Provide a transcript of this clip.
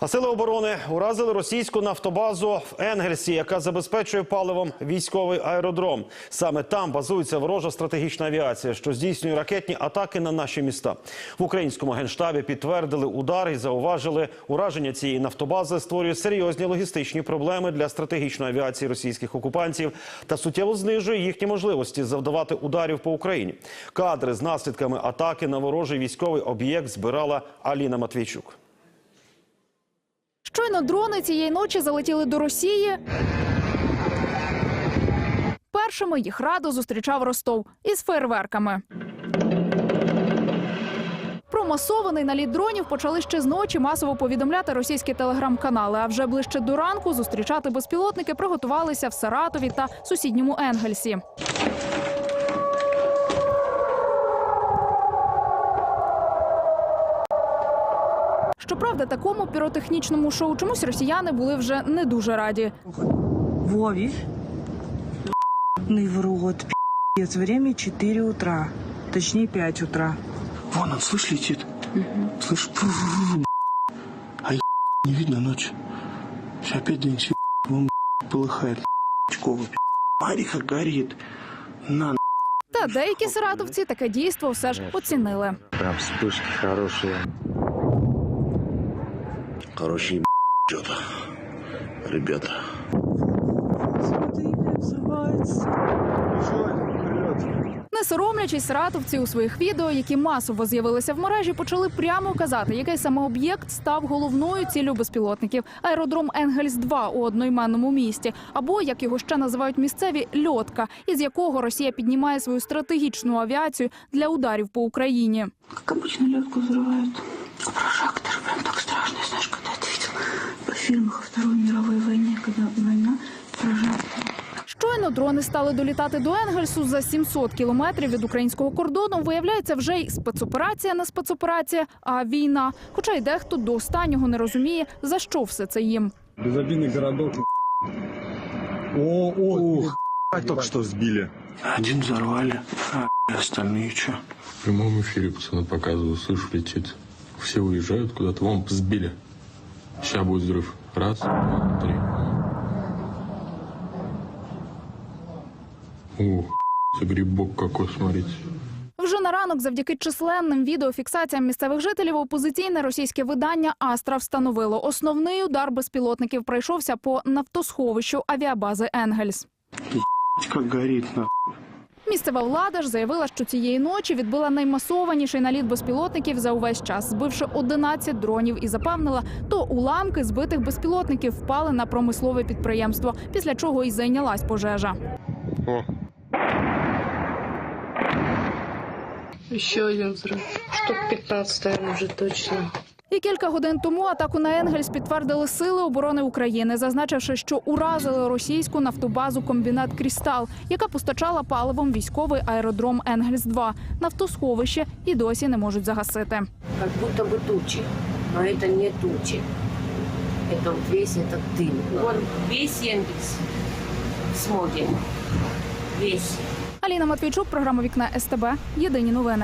А сили оборони уразили російську нафтобазу в Енгельсі, яка забезпечує паливом військовий аеродром. Саме там базується ворожа стратегічна авіація, що здійснює ракетні атаки на наші міста. В українському генштабі підтвердили удар і зауважили, ураження цієї нафтобази створює серйозні логістичні проблеми для стратегічної авіації російських окупантів та суттєво знижує їхні можливості завдавати ударів по Україні. Кадри з наслідками атаки на ворожий військовий об'єкт збирала Аліна Матвійчук. Щойно дрони цієї ночі залетіли до Росії. Першими їх радо зустрічав Ростов із фейерверками. Про масований наліт дронів почали ще з ночі масово повідомляти російські телеграм-канали. А вже ближче до ранку зустрічати безпілотники приготувалися в Саратові та сусідньому Енгельсі. Щоправда, такому піротехнічному шоу чомусь росіяни були вже не дуже раді. Вове. Ну в рот, пи***ц. Время 4 утра. Точнее 5 утра. Вон он, слышь, летит. Слышь, пу-ру-ру-ру, а я не видно ночь. Сейчас опять донесет, вон полыхает, Очково, Мариха горит. На, Та деякі саратовці таке дійство все ж оцінили. Прям вспышки хорошие. Хорошие что-то, ребята. Смотри, как взрывается. Не соромлячись, саратовці у своїх відео, які масово з'явилися в мережі, почали прямо казати, який саме об'єкт став головною ціллю безпілотників аеродром Енгельс 2 у одноіменному місті, або як його ще називають місцеві льотка, із якого Росія піднімає свою стратегічну авіацію для ударів по Україні. Как обычно легко взрывают. фильмах о Второй мировой войне, когда война, прожектор. Щойно дрони стали долітати до Енгельсу за 700 кілометрів від українського кордону. Виявляється, вже й спецоперація не спецоперація, а війна. Хоча й дехто до останнього не розуміє, за що все це їм. Безобидный городок. О, о, Как только что сбили. Один взорвали, а остальные что? В прямом эфире пацаны показывают, слышу, летит. Все уезжают куда-то, вон сбили. Сейчас будет взрыв. Раз, два, три. Ух, это грибок какой, смотрите. Вже на ранок, завдяки численним відеофіксаціям місцевих жителів, опозиційне російське видання Астра встановило основний удар безпілотників пройшовся по нафтосховищу авіабази Енгельс. Как горит, на. Місцева влада ж заявила, що цієї ночі відбила наймасованіший наліт безпілотників за увесь час, збивши 11 дронів, і запевнила, то уламки збитих безпілотників впали на промислове підприємство, після чого й зайнялась пожежа. О, Еще один взрыв. Штук 15, наверное, уже точно. І кілька годин тому атаку на Енгельс підтвердили сили оборони України, зазначивши, що уразили російську нафтобазу комбінат Крістал, яка постачала паливом військовий аеродром Енгельс 2 Нафтосховище і досі не можуть загасити. как будто бы тучи, но это не тучи. Это вот весь этот дым. Вон весь Енгельс в смоге. Весь. Аліна Матвійчук, програма Вікна СТБ. Єдині новини.